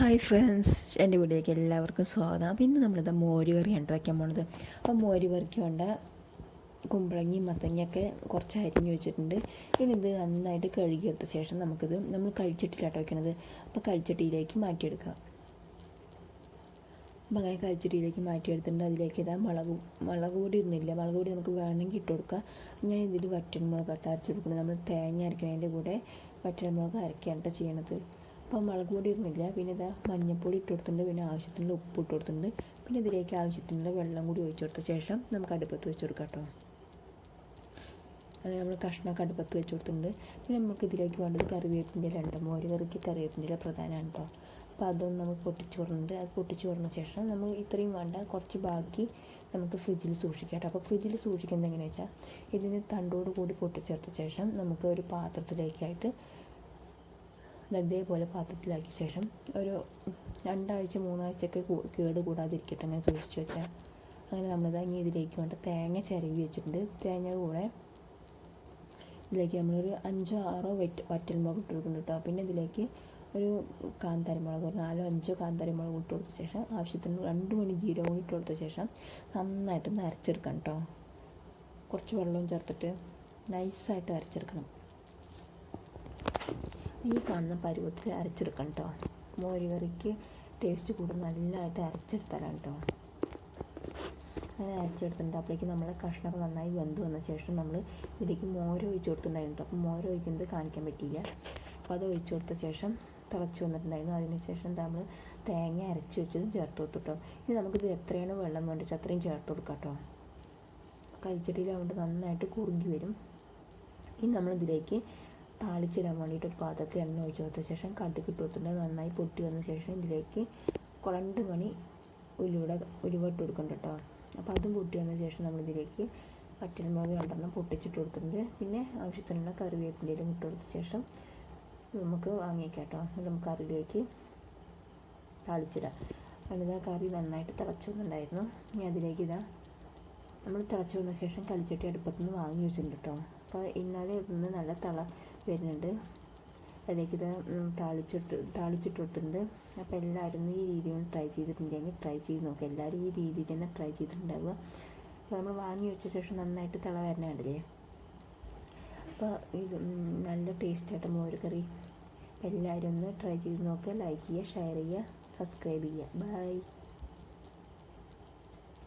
Hi friends എന്റെ വീട്ടിലേക്ക് എല്ലാവർക്കും സ്വാഗതം. അപ്പോൾ ഇന്ന് നമ്മളിത് മോര് കറിയാണ് വയ്ക്കാൻ പോണത്. അപ്പോൾ മോര് കറിക്ക് വേണ്ട കുമ്പളങ്ങി മത്തങ്ങയൊക്കെ കുറച്ച് അരിഞ്ഞ് വെച്ചിട്ടുണ്ട്. ഇനി ഇത് നന്നായിട്ട് കഴുകിയെടുത്ത ശേഷം നമുക്കിത് നമ്മൾ കഴിച്ചിട്ടില്ലാട്ടോ വയ്ക്കണത് അപ്പോൾ കഴിച്ചട്ടിയിലേക്ക് മാറ്റിയെടുക്കാം. അപ്പോൾ അങ്ങനെ കഴിച്ചട്ടിയിലേക്ക് മാറ്റിയെടുത്തിട്ടുണ്ട്. അതിലേക്ക് ഇതാ മുളക് മുളക് പൊടി ഒന്നുമില്ല മുളക് പൊടി നമുക്ക് വേണമെങ്കിൽ ഇട്ട് കൊടുക്കാം. ഞാൻ ഇതിൽ വറ്റൻമുളക് അരച്ച് കൊടുക്കുന്നത്. നമ്മൾ തേങ്ങ അരക്കണതിന്റെ കൂടെ വറ്റൻമുളക് അരക്കുകയാണ് ചെയ്യണത്. അപ്പോൾ മുളക് പൊടി ഇടുന്നില്ല. പിന്നെ ഇതാ മഞ്ഞൾപ്പൊടി ഇട്ട് കൊടുത്തിട്ടുണ്ട്. പിന്നെ ആവശ്യത്തിനുള്ള ഉപ്പ് ഇട്ട് കൊടുത്തിട്ടുണ്ട്. പിന്നെ ഇതിലേക്ക് ആവശ്യത്തിനുള്ള വെള്ളം കൂടി ഒഴിച്ചു കൊടുത്ത ശേഷം നമുക്ക് അടുപ്പത്ത് വെച്ച് കൊടുക്കാം കേട്ടോ. അത് നമ്മൾ കഷ്ണമൊക്കെ അടുപ്പത്ത് വെച്ച് കൊടുത്തിട്ടുണ്ട്. പിന്നെ നമുക്ക് ഇതിലേക്ക് വേണ്ടത് കറിവേപ്പിന്റെ ഉണ്ട്. മോര് കറിക്ക് കറിവേപ്പിന്റെ പ്രധാനമാണ് കേട്ടോ. അപ്പോൾ അതൊന്ന് നമ്മൾ പൊട്ടിച്ച് കൊടുക്കുന്നുണ്ട് അത് പൊട്ടിച്ച് കൊടുന്ന ശേഷം നമ്മൾ ഇത്രയും വേണ്ട കുറച്ച് ബാക്കി നമുക്ക് ഫ്രിഡ്ജിൽ സൂക്ഷിക്കാം കേട്ടോ. അപ്പോൾ ഫ്രിഡ്ജിൽ സൂക്ഷിക്കുന്നത് എങ്ങനെയാണെന്ന് വെച്ചാൽ ഇതിന് തണ്ടോട് കൂടി പൊട്ടിച്ചേർത്ത ശേഷം നമുക്ക് ഒരു പാത്രത്തിലേക്കായിട്ട് ഇതേപോലെ പാത്രത്തിലാക്കിയ ശേഷം ഒരു രണ്ടാഴ്ച മൂന്നാഴ്ചയൊക്കെ കേട് കൂടാതിരിക്കട്ടെ അങ്ങനെ സൂക്ഷിച്ച് വെച്ചാൽ അങ്ങനെ നമ്മൾ ഇനി ഇതിലേക്ക് വേണ്ട തേങ്ങ ചിരവി വെച്ചിട്ടുണ്ട്. തേങ്ങ കൂടെ ഇതിലേക്ക് നമ്മളൊരു അഞ്ചോ ആറോ വെറ്റ് വറ്റൽമുളക് ഇട്ട് കൊടുക്കുന്നുണ്ട് കേട്ടോ. പിന്നെ ഇതിലേക്ക് ഒരു കാന്താരിമുളക് ഒരു നാലോ അഞ്ചോ കാന്താരിമുളക് ഇട്ട് കൊടുത്ത ശേഷം ആവശ്യത്തിന് രണ്ട് മണി ജീരകം കൂടി ഇട്ട് കൊടുത്ത ശേഷം നന്നായിട്ട് അരച്ചെടുക്കണം കേട്ടോ. കുറച്ച് വെള്ളവും ചേർത്തിട്ട് നൈസായിട്ട് അരച്ചെടുക്കണം. ഈ കാണുന്ന പരുവത്തിൽ അരച്ചെടുക്കണം കേട്ടോ മോര് കറിക്ക് ടേസ്റ്റ് കൂടുതൽ നല്ലതായിട്ട് അരച്ചെടുത്തരാം കേട്ടോ അങ്ങനെ അരച്ചെടുത്തിട്ടുണ്ട്. അപ്പോഴേക്ക് നമ്മൾ കഷ്ണമൊക്കെ നന്നായി വെന്ത് വന്ന ശേഷം നമ്മൾ ഇതിലേക്ക് മോര് ഒഴിച്ച് കൊടുത്തിട്ടുണ്ടായിരുന്നു അപ്പോൾ മോര് ഒഴിക്കുന്നത് കാണിക്കാൻ പറ്റിയില്ല. അപ്പോൾ അത് ഒഴിച്ച് കൊടുത്ത ശേഷം തിളച്ച് വന്നിട്ടുണ്ടായിരുന്നു. അതിന് ശേഷം നമ്മൾ തേങ്ങ അരച്ച് വെച്ചതും ചേർത്ത് കൊടുത്തു കേട്ടോ ഇനി നമുക്കിത് എത്രയാണ് വെള്ളം വേണ്ടത് അത്രയും ചേർത്ത് കൊടുക്കാം കേട്ടോ കഴിച്ചടിയിലാവുകൊണ്ട് നന്നായിട്ട് കുറുകി വരും. ഇനി നമ്മളിതിലേക്ക് താളിച്ചിടാൻ വേണ്ടിയിട്ട് പാത്രത്തിൽ എണ്ണ ഒഴിച്ചു കൊടുത്ത ശേഷം കടുക് ഇട്ട് കൊടുത്തിട്ട് നന്നായി പൊട്ടി വന്ന ശേഷം ഇതിലേക്ക് രണ്ട് മണി ഉലുവട ഉലുവ ഇട്ട് കൊടുക്കുന്നുണ്ട് കേട്ടോ. അപ്പോൾ അതും പൊട്ടി വന്ന ശേഷം നമ്മൾ നമ്മളിതിലേക്ക് പച്ചമുളക് രണ്ടെണ്ണം പൊട്ടിച്ചിട്ട് കൊടുത്തിട്ടുണ്ട്. പിന്നെ ആവശ്യത്തിനുള്ള കറിവേപ്പിന്റെ ഇട്ട് കൊടുത്ത ശേഷം നമുക്ക് വാങ്ങിക്കാം കേട്ടോ. നമുക്ക് കറിയിലേക്ക് താളിച്ചിടാം. അതിന് കറി നന്നായിട്ട് തിളച്ചു വന്നിട്ടുണ്ടായിരുന്നു ഇനി അതിലേക്ക് ഇതാ നമ്മൾ തിളച്ച് വന്ന ശേഷം കളിച്ചട്ടി അടുപ്പത്തുനിന്ന് വാങ്ങി വെച്ചിട്ടുണ്ട് കേട്ടോ. അപ്പോൾ ഇന്നലെ ഇന്ന് നല്ല തിള വരുന്നുണ്ട്. അതിലേക്ക് ഇത് താളിച്ചിട്ട് താളിച്ചിട്ട് കൊടുത്തിട്ടുണ്ട്. അപ്പോൾ എല്ലാവരും ഈ രീതിയിൽ ട്രൈ ചെയ്തിട്ടുണ്ടെങ്കിൽ ട്രൈ ചെയ്ത് നോക്കുക എല്ലാവരും ഈ രീതിയിൽ തന്നെ ട്രൈ ചെയ്തിട്ടുണ്ടാവുക. അപ്പോൾ നമ്മൾ വാങ്ങി വെച്ച ശേഷം നന്നായിട്ട് തിള വരണ കണ്ടില്ലേ? അപ്പോൾ ഇത് നല്ല ടേസ്റ്റായിട്ട് മോര് കറി എല്ലാവരും ഒന്ന് ട്രൈ ചെയ്ത് നോക്കുക ലൈക്ക് ചെയ്യുക ഷെയർ ചെയ്യുക സബ്സ്ക്രൈബ് ചെയ്യുക. ബൈ